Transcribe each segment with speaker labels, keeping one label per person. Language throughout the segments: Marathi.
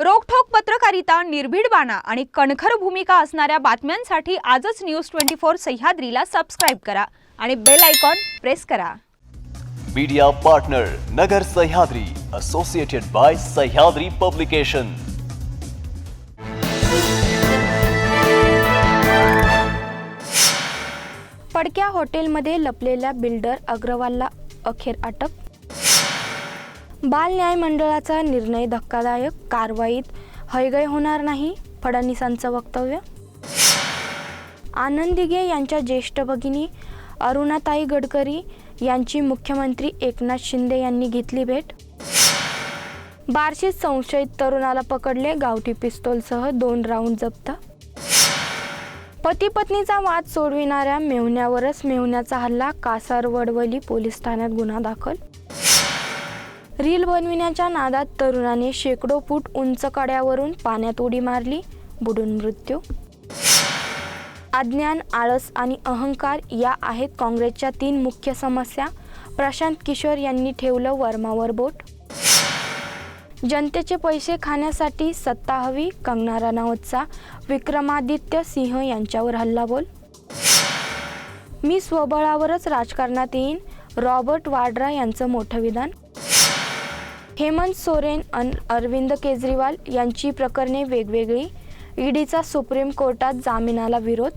Speaker 1: रोखठोक पत्रकारिता निर्भीड बाणा आणि कणखर भूमिका असणाऱ्या बातम्यांसाठी आजच न्यूज ट्वेंटी फोर सह्याद्रीला सबस्क्राईब करा आणि बेल आयकॉन प्रेस करा.
Speaker 2: Media partner Nagar Sahyadri associated by Sahyadri publication
Speaker 3: पडक्या हॉटेलमध्ये लपलेल्या बिल्डर अग्रवालला अखेर अटक बाल न्याय मंडळाचा निर्णय धक्कादायक कारवाईत हयगय होणार नाही फडणवीसांचं वक्तव्य? आनंद दिघे यांच्या ज्येष्ठ भगिनी अरुणाताई गडकरी यांची मुख्यमंत्री एकनाथ शिंदे यांनी घेतली भेट. बार्शीत संशयित तरुणाला पकडले गावठी पिस्तोलसह दोन राऊंड जप्त. पती पत्नीचा वाद सोडविणाऱ्या मेहुण्यावरच मेहुण्याचा हल्ला कासार वडवली पोलीस ठाण्यात गुन्हा दाखल. रील बनविण्याच्या नादात तरुणाने शेकडो फूट उंच कड्यावरून पाण्यात उडी मारली. बुडून मृत्यू. अज्ञान आळस आणि अहंकार या आहेत काँग्रेसच्या तीन मुख्य समस्या. प्रशांत किशोर यांनी ठेवलं वर्मावर बोट. जनतेचे पैसे खाण्यासाठी सत्ता हवी कंगना राणावतचा विक्रमादित्य सिंह यांच्यावर हल्लाबोल. मी स्वबळावरच राजकारणात येईन रॉबर्ट वाड्रा यांचं मोठं विधान. हेमंत सोरेन अन अरविंद केजरीवाल यांची प्रकरणे वेगवेगळी. ईडीचा सुप्रीम कोर्टात जामिनाला विरोध.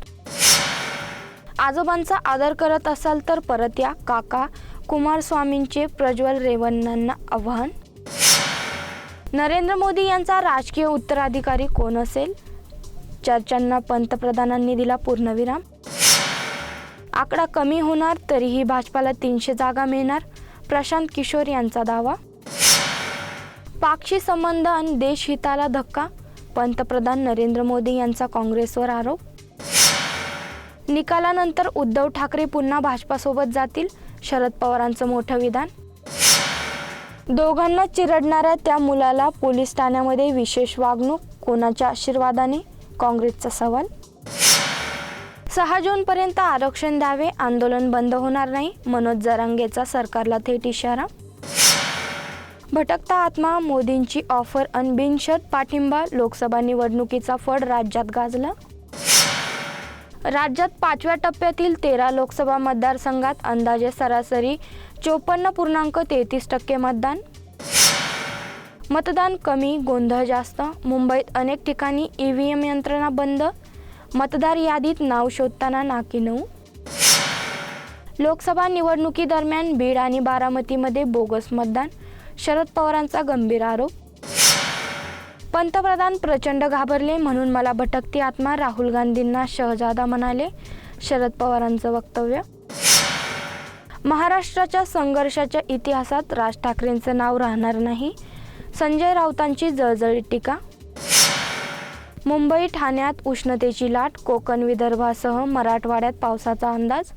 Speaker 3: आजोबांचा आदर करत असाल तर परत या. काका कुमारस्वामींचे प्रज्वल रेवन्नांना आव्हान. नरेंद्र मोदी यांचा राजकीय उत्तराधिकारी कोण असेल? चर्चांना पंतप्रधानांनी दिला पूर्णविराम. आकडा कमी होणार तरीही भाजपाला तीनशे जागा मिळणार. प्रशांत किशोर यांचा दावा. पाकशी संबंध आणि देशहिताला धक्का? पंतप्रधान नरेंद्र मोदी यांचा काँग्रेसवर आरोप? निकालानंतर उद्धव ठाकरे पुन्हा भाजपासोबत जातील? शरद पवारांचं मोठं विधान? दोघांना चिरडणाऱ्या त्या मुलाला पोलीस ठाण्यामध्ये विशेष वागणूक? कोणाच्या आशीर्वादाने? काँग्रेसचा सवाल? सहा जूनपर्यंत आरक्षण द्यावे आंदोलन बंद होणार नाही? मनोज जरांगेचा सरकारला थेट इशारा? भटकता आत्मा मोदींची ऑफर अनबिनशत पाठिंबा लोकसभा निवडणुकीचा फड राज्यात गाजला? राज्यात पाचव्या टप्प्यातील तेरा लोकसभा मतदारसंघात अंदाजे सरासरी चोपन्न पूर्णांक तेहतीस टक्के मतदान. मतदान कमी गोंधळ जास्त मुंबईत अनेक ठिकाणी ई व्ही एम यंत्रणा बंद. मतदार यादीत नाव शोधताना नाकी नऊ. लोकसभा निवडणुकीदरम्यान बीड आणि बारामतीमध्ये बोगस मतदान. शरद पवारांचा गंभीर आरोप? पंतप्रधान प्रचंड घाबरले म्हणून मला भटकती आत्मा राहुल गांधींना शहजादा म्हणाले शरद पवारांचं वक्तव्य? महाराष्ट्राच्या संघर्षाच्या इतिहासात राज ठाकरेंचं नाव राहणार नाही. संजय राऊतांची जळजळीत टीका? मुंबई ठाण्यात उष्णतेची लाट कोकण विदर्भासह मराठवाड्यात पावसाचा अंदाज?